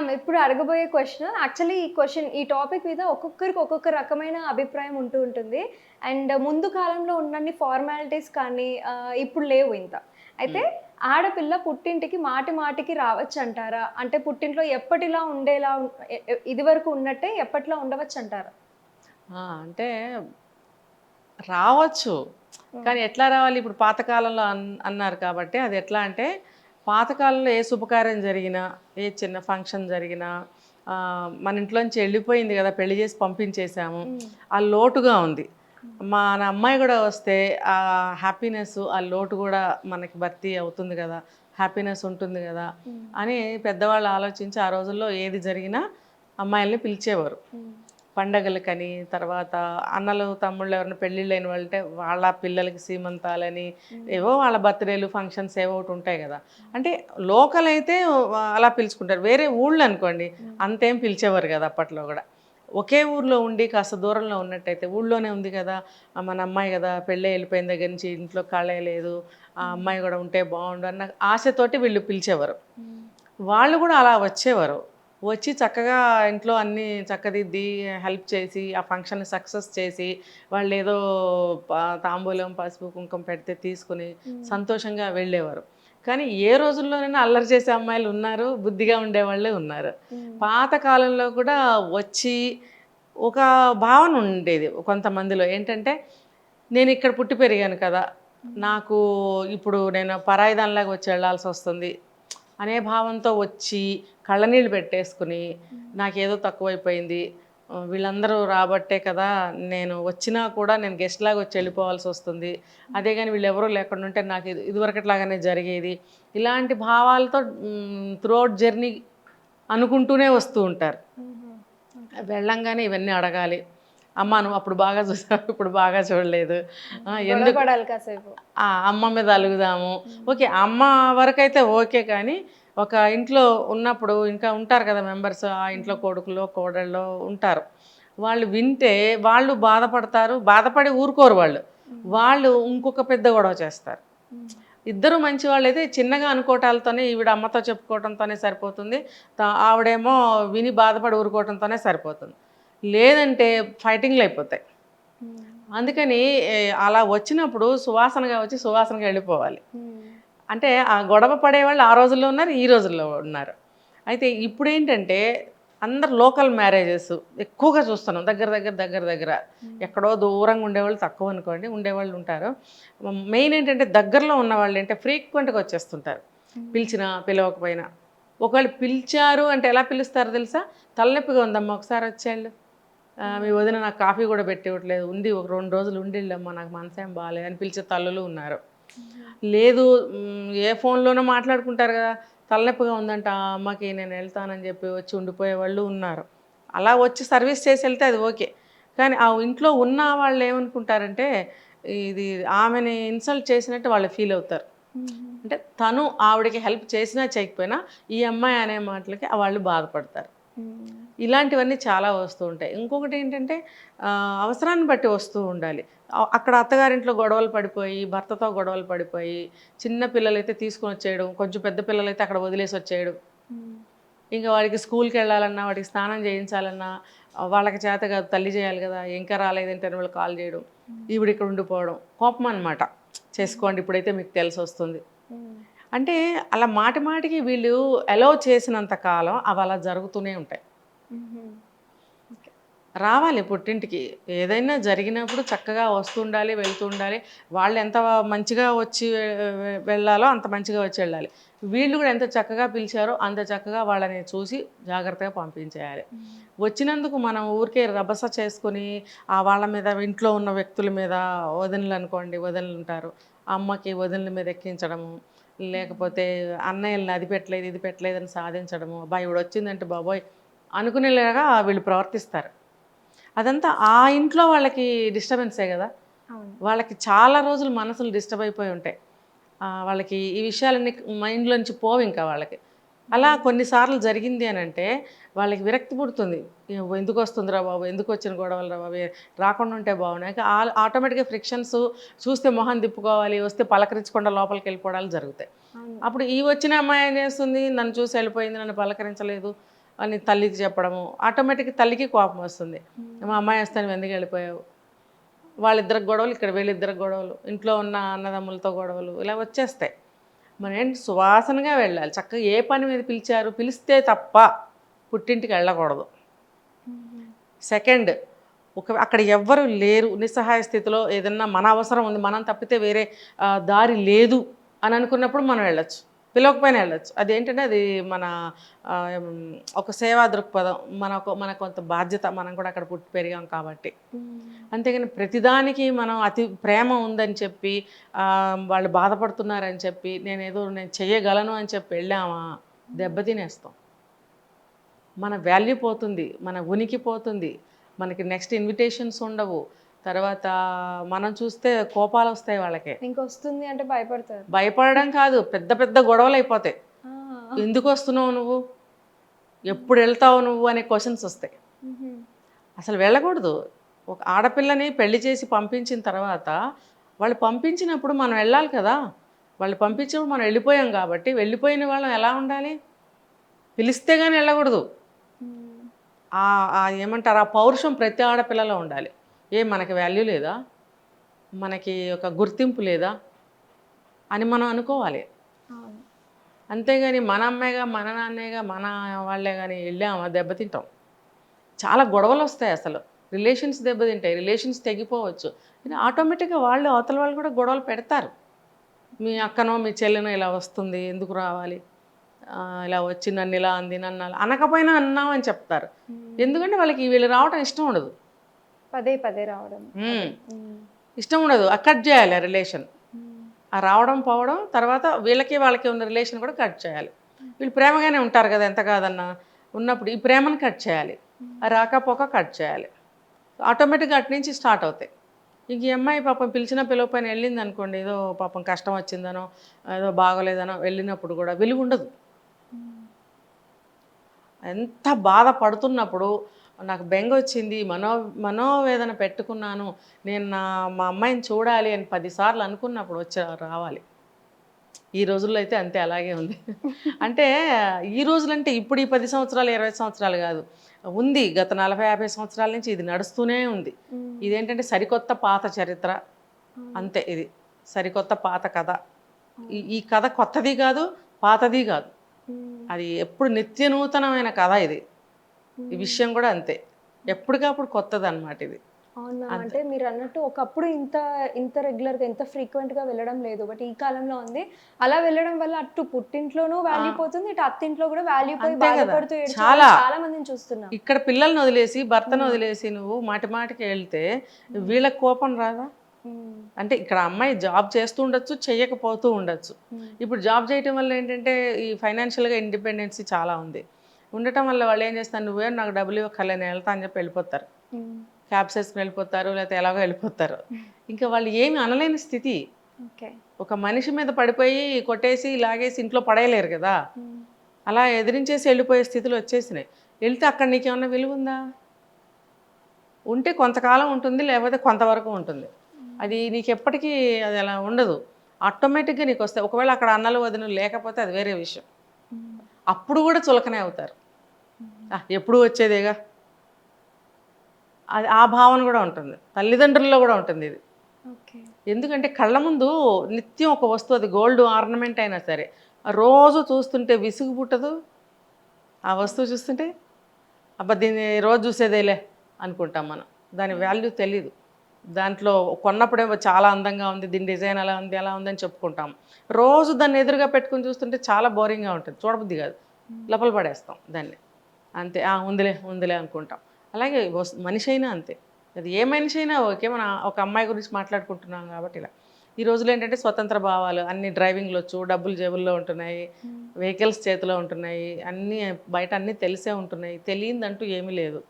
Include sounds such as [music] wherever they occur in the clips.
Ma'am ఇప్పుడు అడగబోయే question actually ఈ క్వశ్చన్ ఈ టాపిక్ మీద ఒక్కొక్కరికి ఒక్కొక్క రకమైన అభిప్రాయం ఉంటూ ఉంటుంది. అండ్ ముందు కాలంలో ఉన్నన్ని ఫార్మాలిటీస్ కానీ ఇప్పుడు లేవు ఇంత. అయితే ఆడపిల్ల పుట్టింటికి మాటి మాటికి రావచ్చు అంటారా అంటే పుట్టింట్లో ఎప్పటిలా ఉండేలా ఇది వరకు ఉన్నట్టే ఎప్పటిలా ఉండవచ్చు అంటారా ఆ, అంటే రావచ్చు. కానీ ఎట్లా రావాలి? ఇప్పుడు పాతకాలంలో అన్ అన్నారు కాబట్టి అది ఎట్లా అంటే పాతకాలంలో ఏ శుభకార్యం జరిగినా ఏ చిన్న ఫంక్షన్ జరిగినా మన ఇంట్లోంచి వెళ్ళిపోయింది కదా పెళ్ళి చేసి పంపించేసాము ఆ లోటుగా ఉంది. మన అమ్మాయి కూడా వస్తే ఆ హ్యాపీనెస్ ఆ లోటు కూడా మనకి భర్తీ అవుతుంది కదా హ్యాపీనెస్ ఉంటుంది కదా అని పెద్దవాళ్ళు ఆలోచించి ఆ రోజుల్లో ఏది జరిగినా అమ్మాయిల్ని పిలిచేవారు. పండగలకని తర్వాత అన్నలు తమ్ముళ్ళు ఎవరైనా పెళ్ళిళ్ళు అయిన వాళ్ళు ఉంటే వాళ్ళ పిల్లలకి సీమంతాలని ఏవో వాళ్ళ బర్త్డేలు ఫంక్షన్స్ ఏవో ఒకటి ఉంటాయి కదా. అంటే లోకల్ అయితే అలా పిలుచుకుంటారు. వేరే ఊళ్ళు అనుకోండి అంతేం పిలిచేవారు కదా అప్పట్లో కూడా. ఒకే ఊర్లో ఉండి కాస్త దూరంలో ఉన్నట్టయితే ఊళ్ళోనే ఉంది కదా మన అమ్మాయి కదా పెళ్ళి వెళ్ళిపోయిన దగ్గర నుంచి ఇంట్లో ఖాళీ లేదు ఆ అమ్మాయి కూడా ఉంటే బాగుండు అన్న ఆశతోటి వీళ్ళు పిలిచేవారు. వాళ్ళు కూడా అలా వచ్చేవారు. వచ్చి చక్కగా ఇంట్లో అన్ని చక్కదిద్ది హెల్ప్ చేసి ఆ ఫంక్షన్ సక్సెస్ చేసి వాళ్ళు ఏదో తాంబూలం పసుపు కుంకుమ పెడితే తీసుకుని సంతోషంగా వెళ్ళేవారు. కానీ ఏ రోజుల్లోనైనా అల్లరి చేసే అమ్మాయిలు ఉన్నారు బుద్ధిగా ఉండేవాళ్ళే ఉన్నారు. పాత కాలంలో కూడా వచ్చి ఒక భావన ఉండేది కొంతమందిలో. ఏంటంటే నేను ఇక్కడ పుట్టి పెరిగాను కదా నాకు ఇప్పుడు నేను పరాయిదానిలాగా వచ్చి వెళ్ళాల్సి వస్తుంది అనే భావంతో వచ్చి కళ్ళనీళ్ళు పెట్టేసుకుని నాకేదో తక్కువైపోయింది. వీళ్ళందరూ రాబట్టే కదా నేను వచ్చినా కూడా నేను గెస్ట్ లాగా వచ్చి వెళ్ళిపోవాల్సి వస్తుంది. అదే కానీ వీళ్ళు ఎవరూ లేకుండా ఉంటే నాకు ఇది ఇదివరకట్లాగానే జరిగేది. ఇలాంటి భావాలతో త్రూఅవుట్ జర్నీ అనుకుంటూనే వస్తూ ఉంటారు. వెళ్ళంగానే ఇవన్నీ అడగాలి. అమ్మ నువ్వు అప్పుడు బాగా చూసావు ఇప్పుడు బాగా చూడలేదు. ఎందుకు? కాసేపు. ఆ, అమ్మ మీద అలుగుదాము. ఓకే అమ్మ వరకైతే ఓకే కానీ ఒక ఇంట్లో ఉన్నప్పుడు ఇంకా ఉంటారు కదా మెంబర్స్ ఆ ఇంట్లో కొడుకులో కోడళ్ళు ఉంటారు. వాళ్ళు వింటే వాళ్ళు బాధపడతారు బాధపడి ఊరుకోరు వాళ్ళు. వాళ్ళు ఇంకొక పెద్ద గొడవ చేస్తారు. ఇద్దరు మంచి వాళ్ళైతే చిన్నగా అనుకోవటాలతోనే ఈవిడ అమ్మతో చెప్పుకోవడంతోనే సరిపోతుంది. ఆవిడేమో విని బాధపడి ఊరుకోవడంతోనే సరిపోతుంది. లేదంటే ఫైటింగ్లు అయిపోతాయి. అందుకని అలా వచ్చినప్పుడు సువాసనగా వచ్చి సువాసనగా వెళ్ళిపోవాలి. అంటే ఆ గొడవ పడేవాళ్ళు ఆ రోజుల్లో ఉన్నారు ఈ రోజుల్లో ఉన్నారు. అయితే ఇప్పుడు ఏంటంటే అందరు లోకల్ మ్యారేజెస్ ఎక్కువగా చూస్తున్నాం. దగ్గర దగ్గర దగ్గర దగ్గర. ఎక్కడో దూరంగా ఉండేవాళ్ళు తక్కువ అనుకోండి ఉండేవాళ్ళు ఉంటారు. మెయిన్ ఏంటంటే దగ్గరలో ఉన్న వాళ్ళు అంటే ఫ్రీక్వెంట్గా వచ్చేస్తుంటారు. పిలిచినా పిలవకపోయినా. ఒకవేళ పిలిచారు అంటే ఎలా పిలుస్తారో తెలుసా? తలనొప్పిగా ఉందమ్మా ఒకసారి వచ్చేళ్ళు. మీ వదిన నాకు కాఫీ కూడా పెట్టివ్వట్లేదు ఉండి ఒక రెండు రోజులు ఉండిళ్ళమ్మా నాకు మనసేం బాగాలేదు అని పిలిచే తల్లులు ఉన్నారు. లేదు ఏ ఫోన్లోనో మాట్లాడుకుంటారు కదా తలనొప్పిగా ఉందంట ఆ అమ్మకి నేను వెళ్తానని చెప్పి వచ్చి ఉండిపోయే వాళ్ళు ఉన్నారు. అలా వచ్చి సర్వీస్ చేసి వెళ్తే అది ఓకే. కానీ ఆ ఇంట్లో ఉన్న వాళ్ళు ఏమనుకుంటారంటే ఇది ఆమెని ఇన్సల్ట్ చేసినట్టు వాళ్ళు ఫీల్ అవుతారు. అంటే తను ఆవిడకి హెల్ప్ చేసినా చేయకపోయినా ఈ అమ్మాయి అనే మాటలకి వాళ్ళు బాధపడతారు. ఇలాంటివన్నీ చాలా వస్తూ ఉంటాయి. ఇంకొకటి ఏంటంటే అవసరాన్ని బట్టి వస్తూ ఉండాలి. అక్కడ అత్తగారింట్లో గొడవలు పడిపోయి భర్తతో గొడవలు పడిపోయి చిన్న పిల్లలైతే తీసుకొని వచ్చేయడం కొంచెం పెద్ద పిల్లలైతే అక్కడ వదిలేసి వచ్చేయడం. ఇంకా వాడికి స్కూల్కి వెళ్ళాలన్నా వాడికి స్నానం చేయించాలన్నా వాళ్ళకి చేత కాదు తల్లి చేయాలి కదా ఇంకా రాలేదంటే వాళ్ళు కాల్ చేయడం ఈవిడ ఇక్కడ ఉండిపోవడం కోపం అనమాట చేసుకోండి ఇప్పుడైతే మీకు తెలిసి వస్తుంది. అంటే అలా మాటి మాటికి వీళ్ళు అలౌ చేసినంత కాలం అవి అలా జరుగుతూనే ఉంటాయి. రావాలి పుట్టింటికి. ఏదైనా జరిగినప్పుడు చక్కగా వస్తుండాలి వెళ్తూ ఉండాలి. వాళ్ళు ఎంత మంచిగా వచ్చి వెళ్ళాలో అంత మంచిగా వచ్చి వెళ్ళాలి. వీళ్ళు కూడా ఎంత చక్కగా పిలిచారో అంత చక్కగా వాళ్ళని చూసి జాగ్రత్తగా పంపించేయాలి. వచ్చినందుకు మనం ఊరికే రభస చేసుకొని ఆ వాళ్ళ మీద ఇంట్లో ఉన్న వ్యక్తుల మీద వదినలు అనుకోండి వదినలు ఉంటారు. అమ్మకి వదినల మీద ఎక్కించడము లేకపోతే అన్నయ్యల్ని అది పెట్టలేదు ఇది పెట్టలేదు అని సాధించడము. అబ్బాయి ఇవిడ వచ్చిందంటే బాబోయ్ అనుకునేలాగా వీళ్ళు ప్రవర్తిస్తారు. అదంతా ఆ ఇంట్లో వాళ్ళకి డిస్టర్బెన్సే కదా. వాళ్ళకి చాలా రోజులు మనసులు డిస్టర్బ్ అయిపోయి ఉంటాయి. వాళ్ళకి ఈ విషయాలన్నీ మైండ్లోంచి పోవు ఇంకా వాళ్ళకి. అలా కొన్నిసార్లు జరిగింది అని అంటే వాళ్ళకి విరక్తి పుడుతుంది. ఎందుకు వస్తుందిరా బాబు? ఎందుకు వచ్చిన గొడవలు రా బాబు? రాకుండా ఉంటే బాగున్నాయి. ఆటోమేటిక్గా ఫ్రిక్షన్స్ చూస్తే మొహం తిప్పుకోవాలి వస్తే పలకరించకుండా లోపలికి వెళ్ళిపోవడాలు జరుగుతాయి. అప్పుడు ఈ వచ్చిన అమ్మాయి ఏం చేస్తుంది? నన్ను చూసి వెళ్ళిపోయింది నన్ను పలకరించలేదు. అని తల్లికి చెప్పడము ఆటోమేటిక్గా తల్లికి కోపం వస్తుంది. మా అమ్మాయి వస్తాను ఎందుకు వెళ్ళిపోయావు? వాళ్ళిద్దరికి గొడవలు ఇక్కడ వీళ్ళిద్దరికి గొడవలు ఇంట్లో ఉన్న అన్నదమ్ములతో గొడవలు ఇలా వచ్చేస్తాయి. మనం ఏంటి సువాసనగా వెళ్ళాలి. చక్కగా ఏ పని మీద పిలిచారు పిలిస్తే తప్ప పుట్టింటికి వెళ్ళకూడదు. సెకండ్ ఒక అక్కడ ఎవ్వరు లేరు. నిస్సహాయ స్థితిలో ఏదన్నా మన అవసరం ఉంది మనం తప్పితే వేరే దారి లేదు అని అనుకున్నప్పుడు మనం వెళ్ళొచ్చు. పిలవకపోయినా వెళ్ళొచ్చు. అదేంటంటే అది మన ఒక సేవా దృక్పథం. మన ఒక మన కొంత బాధ్యత మనం కూడా అక్కడ పుట్టి పెరిగాం కాబట్టి. అంతేగాని ప్రతిదానికి మనం అతి ప్రేమ ఉందని చెప్పి వాళ్ళు బాధపడుతున్నారని చెప్పి నేను ఏదో నేను చెయ్యగలను అని చెప్పి వెళ్ళామా? దెబ్బతినేస్తాం మన వాల్యూ పోతుంది మన ఉనికి పోతుంది. మనకి నెక్స్ట్ ఇన్విటేషన్స్ ఉండవు. తర్వాత మనం చూస్తే కోపాలు వస్తాయి వాళ్ళకి. ఇంకొస్తుంది అంటే భయపడతారు. భయపడడం కాదు పెద్ద పెద్ద గొడవలు అయిపోతాయి. ఎందుకు వస్తున్నావు నువ్వు? ఎప్పుడు వెళ్తావు నువ్వు అనే క్వశ్చన్స్ వస్తాయి. అసలు వెళ్ళకూడదు. ఒక ఆడపిల్లని పెళ్ళి చేసి పంపించిన తర్వాత వాళ్ళు పంపించినప్పుడు మనం వెళ్ళాలి కదా. వాళ్ళు పంపించినప్పుడు మనం వెళ్ళిపోయాం కాబట్టి వెళ్ళిపోయిన వాళ్ళం ఎలా ఉండాలి? పిలిస్తే కానీ వెళ్ళకూడదు. ఏమంటారు? ఆ పౌరుషం ప్రతి ఆడపిల్లలో ఉండాలి. ఏ మనకి వాల్యూ లేదా? మనకి ఒక గుర్తింపు లేదా? అని మనం అనుకోవాలి. అంతేగాని మన అమ్మాయిగా మన నాన్నేగా మన వాళ్ళే కానీ వెళ్ళామా దెబ్బతింటాం చాలా గొడవలు వస్తాయి అసలు. రిలేషన్స్ దెబ్బతింటాయి రిలేషన్స్ తెగిపోవచ్చు. ఆటోమేటిక్గా వాళ్ళు అవతల వాళ్ళు కూడా గొడవలు పెడతారు. మీ అక్కనో మీ చెల్లెనో ఇలా వస్తుంది ఎందుకు రావాలి? ఇలా వచ్చి నన్ను ఇలా అంది నన్ను అనకపోయినా అన్నామని చెప్తారు. ఎందుకంటే వాళ్ళకి వీళ్ళు రావటం ఇష్టం ఉండదు. పదే పదే రావడం. ఇష్టం ఉండదు కట్ చేయాలి ఆ రిలేషన్. ఆ రావడం పోవడం తర్వాత వీళ్ళకి వాళ్ళకి ఉన్న రిలేషన్ కూడా కట్ చేయాలి. వీళ్ళు ప్రేమగానే ఉంటారు కదా ఎంత కాదన్నా. ఉన్నప్పుడు ఈ ప్రేమను కట్ చేయాలి. ఆ రాకపోక కట్ చేయాలి. ఆటోమేటిక్గా అటు నుంచి స్టార్ట్ అవుతాయి. ఇంక ఈ అమ్మాయి పాపం పిలిచిన పిలవపైన వెళ్ళింది అనుకోండి ఏదో పాపం కష్టం వచ్చిందనో ఏదో బాగోలేదనో వెళ్ళినప్పుడు కూడా విలువ ఉండదు. ఎంత బాధపడుతున్నప్పుడు నాకు బెంగ వచ్చింది మనో మనోవేదన పెట్టుకున్నాను నేను నా మా అమ్మాయిని చూడాలి అని పదిసార్లు అనుకున్నప్పుడు వచ్చి రావాలి. ఈ రోజుల్లో అయితే అంతే అలాగే ఉంది. [laughs] అంటే ఈ రోజులంటే ఇప్పుడు ఈ పది సంవత్సరాలు ఇరవై సంవత్సరాలు కాదు. ఉంది గత నలభై యాభై సంవత్సరాల నుంచి ఇది నడుస్తూనే ఉంది. ఇదేంటంటే సరికొత్త పాత చరిత్ర. అంతే ఇది. సరికొత్త పాత కథ. ఈ కథ కొత్తది కాదు పాతది కాదు. అది ఎప్పుడు నిత్య నూతనమైన కథ ఇది. ఈ విషయం కూడా అంతే. ఎప్పటికప్పుడు కొత్తది అనమాట ఇది. అవునా? అంటే మీరు అన్నట్టు ఒకప్పుడు ఇంత ఇంత రెగ్యులర్గా ఇంత ఫ్రీక్వెంట్గా వెళ్ళడం లేదు. బట్ ఈ కాలంలో ఉంది. అలా వెళ్ళడం వల్ల అటు పుట్టింట్లోనూ వాల్యూ పోతుంది ఇటు అత్తింట్లో కూడా వాల్యూ పోయి. బాధపడుతూ చాలా. చాలా. మందిని చూస్తున్నాం. ఇక్కడ పిల్లల్ని వదిలేసి భర్తను వదిలేసి నువ్వు మాటి మాటికి వెళ్తే వీళ్ళకి కోపం రాదా. అంటే ఇక్కడ అమ్మాయి జాబ్ చేస్తూ ఉండొచ్చు చెయ్యకపోతూ ఉండొచ్చు. ఇప్పుడు జాబ్ చేయటం వల్ల ఏంటంటే ఈ ఫైనాన్షియల్గా ఇండిపెండెన్సీ చాలా ఉంది. ఉండటం వల్ల వాళ్ళు ఏం చేస్తారు? నువ్వే నాకు డబ్బులు ఇవ్వక్కర్లే నేను వెళ్తా అని చెప్పి వెళ్ళిపోతారు. క్యాబ్స్ వేసుకుని వెళ్ళిపోతారు లేకపోతే ఎలాగో వెళ్ళిపోతారు. ఇంకా వాళ్ళు ఏమి అనలేని స్థితి. ఒక మనిషి మీద పడిపోయి కొట్టేసి లాగేసి ఇంట్లో పడేయలేరు కదా. అలా ఎదిరించేసి వెళ్ళిపోయే స్థితిలో వచ్చేసినాయి. వెళ్తే అక్కడ నీకేమన్నా విలువ ఉందా? ఉంటే కొంతకాలం ఉంటుంది లేకపోతే కొంతవరకు ఉంటుంది. అది నీకు ఎప్పటికీ అది అలా ఉండదు. ఆటోమేటిక్గా నీకు వస్తాయి ఒకవేళ అక్కడ అన్నలు వదినలు లేకపోతే అది వేరే విషయం. అప్పుడు కూడా చులకనే అవుతారు. "ఆ, ఎప్పుడు వచ్చేదేగా? అది ఆ భావన కూడా ఉంటుంది. తల్లిదండ్రుల్లో కూడా ఉంటుంది ఇది. ఎందుకంటే కళ్ళ ముందు నిత్యం ఒక వస్తువు అది గోల్డ్ ఆర్నమెంట్ అయినా సరే రోజు చూస్తుంటే విసుగు పుట్టదు? ఆ వస్తువు చూస్తుంటే అబ్బా దీన్ని రోజు చూసేదేలే అనుకుంటాం మనం. దాని వాల్యూ తెలీదు. దాంట్లో కొన్నప్పుడేమో చాలా అందంగా ఉంది దీని డిజైన్ అలా ఉంది అలా ఉందని చెప్పుకుంటాం. రోజు దాన్ని ఎదురుగా పెట్టుకుని చూస్తుంటే చాలా బోరింగ్గా ఉంటుంది. చూడబుద్ధి కాదు. లోపల పడేస్తాం దాన్ని. అంతే. ఆ ఉందిలే ఉందిలే అనుకుంటాం. అలాగే మనిషి అయినా అంతే. అది ఏ మనిషి అయినా ఓకే. మన ఒక అమ్మాయి గురించి మాట్లాడుకుంటున్నాం కాబట్టి ఇలా. ఈ రోజులు ఏంటంటే స్వతంత్ర భావాలు అన్ని డ్రైవింగ్లు వచ్చు డబ్బులు జేబుల్లో ఉంటున్నాయి వెహికల్స్ చేతిలో ఉంటున్నాయి అన్నీ బయట అన్నీ తెలిసే ఉంటున్నాయి. తెలియదంటూ ఏమీ లేదు.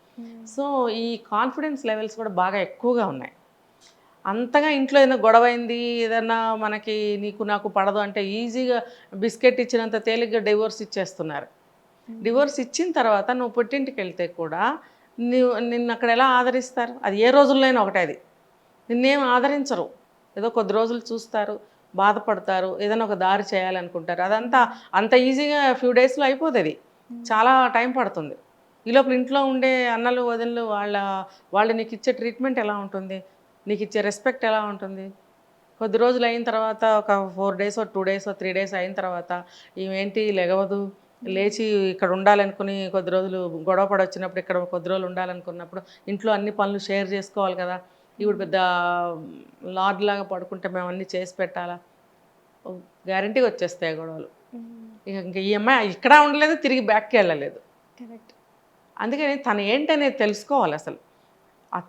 సో ఈ కాన్ఫిడెన్స్ లెవెల్స్ కూడా బాగా ఎక్కువగా ఉన్నాయి. అంతగా ఇంట్లో ఏదైనా గొడవ అయింది ఏదన్నా మనకి నీకు నాకు పడదు అంటే ఈజీగా బిస్కెట్ ఇచ్చినంత తేలిగ్గా డివోర్స్ ఇచ్చేస్తున్నారు. డివోర్స్ ఇచ్చిన తర్వాత నువ్వు పుట్టింటికి వెళ్తే కూడా నువ్వు నిన్ను అక్కడ ఎలా ఆదరిస్తారు? అది ఏ రోజుల్లో అయినా ఒకటే అది. నిన్నేం ఆదరించరు. ఏదో కొద్ది రోజులు చూస్తారు బాధపడతారు ఏదైనా ఒక దారి చేయాలనుకుంటారు. అదంతా అంత ఈజీగా ఫ్యూ డేస్లో అయిపోతుంది చాలా టైం పడుతుంది. ఈ లోపల ఇంట్లో ఉండే అన్నలు వదినలు వాళ్ళ వాళ్ళు నీకు ఇచ్చే ట్రీట్మెంట్ ఎలా ఉంటుంది? నీకు ఇచ్చే రెస్పెక్ట్ ఎలా ఉంటుంది? కొద్ది రోజులు అయిన తర్వాత ఒక four days two days three days అయిన తర్వాత ఈమెంటి లెగవదు? లేచి ఇక్కడ ఉండాలనుకుని కొద్ది రోజులు గొడవ పడి వచ్చినప్పుడు ఇక్కడ కొద్ది రోజులు ఉండాలనుకున్నప్పుడు ఇంట్లో అన్ని పనులు షేర్ చేసుకోవాలి కదా? ఇప్పుడు పెద్ద లార్డ్ లాగా పడుకుంటే మేము అన్నీ చేసి పెట్టాలా? గ్యారంటీగా వచ్చేస్తాయి గొడవలు. ఇక ఇంకా ఈ అమ్మాయి ఇక్కడ ఉండలేదు తిరిగి బ్యాక్కి వెళ్ళలేదు. కరెక్ట్ అందుకని తను ఏంటనేది తెలుసుకోవాలి అసలు.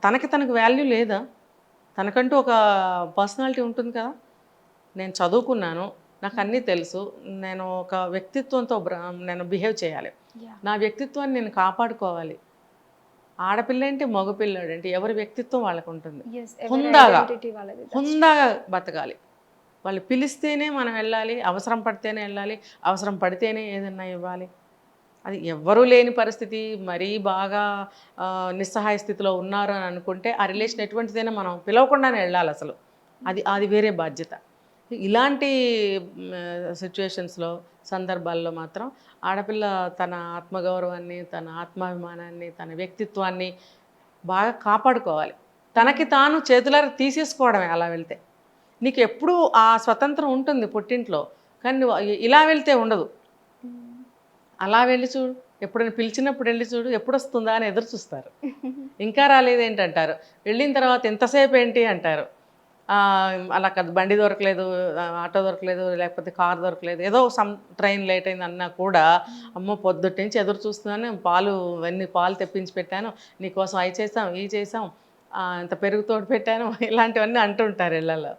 తనకి తనకు వాల్యూ లేదా? తనకంటూ ఒక పర్సనాలిటీ ఉంటుంది కదా. నేను చదువుకున్నాను నాకు అన్నీ తెలుసు నేను ఒక వ్యక్తిత్వంతో నేను బిహేవ్ చేయాలి. నా వ్యక్తిత్వాన్ని నేను కాపాడుకోవాలి. ఆడపిల్ల ఏంటి మగపిల్లాడు ఏంటి ఎవరి వ్యక్తిత్వం వాళ్ళకు ఉంటుంది హుందాగా. హుందాగా బతకాలి. వాళ్ళు పిలిస్తేనే మనం వెళ్ళాలి అవసరం పడితేనే వెళ్ళాలి అవసరం పడితేనే ఏదన్నా ఇవ్వాలి. అది ఎవ్వరూ లేని పరిస్థితి మరీ బాగా నిస్సహాయ స్థితిలో ఉన్నారు అని అనుకుంటే ఆ రిలేషన్ ఎటువంటిదైనా మనం పిలవకుండానే వెళ్ళాలి అసలు. అది అది వేరే బాధ్యత. ఇలాంటి సిచ్యువేషన్స్లో సందర్భాల్లో మాత్రం ఆడపిల్ల తన ఆత్మగౌరవాన్ని తన ఆత్మాభిమానాన్ని తన వ్యక్తిత్వాన్ని బాగా కాపాడుకోవాలి. తనకి తాను చేతులారా తీసేసుకోవడమే అలా వెళ్తే. నీకు ఎప్పుడూ ఆ స్వతంత్రం ఉంటుంది పుట్టింట్లో కానీ ఇలా వెళ్తే ఉండదు. అలా వెళ్ళి చూడు. ఎప్పుడైనా పిలిచినప్పుడు వెళ్ళి చూడు. ఎప్పుడు వస్తుందా అని ఎదురు చూస్తారు. ఇంకా రాలేదేంటంటారు. వెళ్ళిన తర్వాత ఎంతసేపు ఏంటి అంటారు. అలా కాదు. బండి దొరకలేదు ఆటో దొరకలేదు లేకపోతే కార్ దొరకలేదు. ఏదో సమ్ ట్రైన్ లేట్ అయింది అన్నా కూడా అమ్మో పొద్దుటి నుంచి ఎదురు చూస్తున్నాను. పాలు ఇవన్నీ పాలు తెప్పించి పెట్టాను. నీకోసం అవి చేసాం ఇవి చేసాం. ఇంత పెరుగు తోడు పెట్టాను. [laughs] ఇలాంటివన్నీ అంటుంటారు ఇళ్ళల్లో.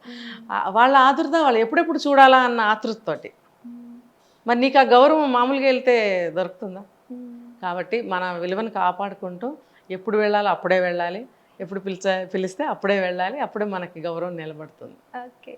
ఆ, వాళ్ళ ఆతృత వాళ్ళు ఎప్పుడెప్పుడు చూడాలా అన్న ఆతృతతోటి. మరి నీకు ఆ గౌరవం మామూలుగా వెళ్తే దొరుకుతుందా? కాబట్టి మన విలువను కాపాడుకుంటూ ఎప్పుడు వెళ్ళాలో అప్పుడే వెళ్ళాలి. ఎప్పుడు పిలిచ పిలిస్తే అప్పుడే వెళ్ళాలి. అప్పుడే మనకి గౌరవం నిలబడుతుంది. ఓకే.